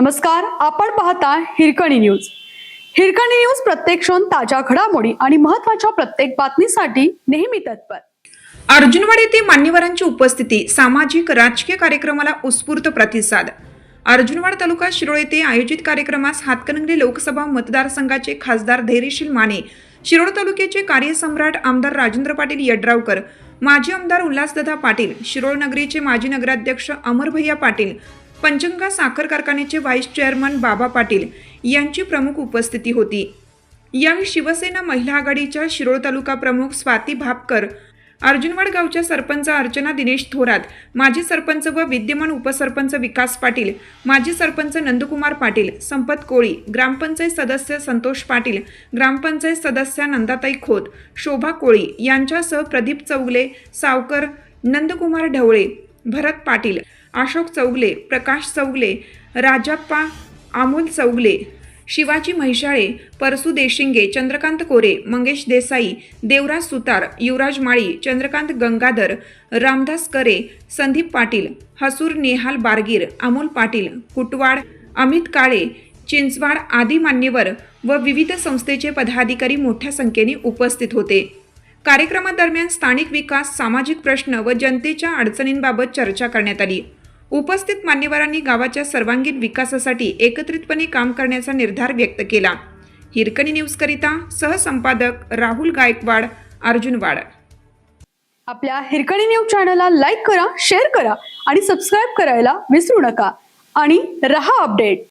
नमस्कार आपण पाहता हिरकणी न्यूज. हिरकणी न्यूज प्रत्येक क्षण ताज्या घडामोडी आणि महत्त्वाच्या प्रत्येक बातमीसाठी नेहमी तत्पर. अर्जुनवाड येथे मान्यवरांची उपस्थिती सामाजिक राजकीय कार्यक्रमाला उत्स्फूर्त प्रतिसाद. अर्जुनवाड तालुका शिरोळ येथे आयोजित कार्यक्रमास हातकणंगले लोकसभा मतदारसंघाचे खासदार धैर्यशील माने शिरोळ तालुक्याचे कार्यसम्राट आमदार राजेंद्र पाटील यड्रावकर माजी आमदार उल्हासदादा पाटील शिरोळ नगरीचे माजी नगराध्यक्ष अमरभैया पाटील पंचंगा साखर कारखान्याचे व्हाईस चेअरमन बाबा पाटील यांची प्रमुख उपस्थिती होती. यावेळी शिवसेना महिला आघाडीच्या शिरोळ तालुका प्रमुख स्वाती भापकर अर्जुनवाड गावच्या सरपंच अर्चना दिनेश थोरात माजी सरपंच व विद्यमान उपसरपंच विकास पाटील माजी सरपंच नंदकुमार पाटील संपत कोळी ग्रामपंचायत सदस्य संतोष पाटील ग्रामपंचायत सदस्या नंदाताई खोत शोभा कोळी यांच्यासह प्रदीप चौगले सावकर नंदकुमार ढवळे भरत पाटील अशोक चौगले प्रकाश चौगले राजाप्पा अमोल चौगले शिवाजी म्हैशाळे परसू देशिंगे चंद्रकांत कोरे मंगेश देसाई देवराज सुतार युवराज माळी चंद्रकांत गंगाधर रामदास करे संदीप पाटील हसूर नेहाल बारगीर अमोल पाटील कुटवाड अमित काळे चिंचवाड आदी मान्यवर व विविध संस्थेचे पदाधिकारी मोठ्या संख्येने उपस्थित होते. कार्यक्रमादरम्यान स्थानिक विकास सामाजिक प्रश्न व जनतेच्या अडचणींबाबत चर्चा करण्यात आली. उपस्थित मान्यवरांनी गावाच्या सर्वांगीण विकासासाठी एकत्रितपणे काम करण्याचा निर्धार व्यक्त केला. हिरकणी न्यूजकरिता सहसंपादक राहुल गायकवाड अर्जुनवाड आपल्या हिरकणी न्यूज चॅनलला लाईक करा शेअर करा आणि सबस्क्राईब करायला विसरू नका. आणि रहा अपडेट.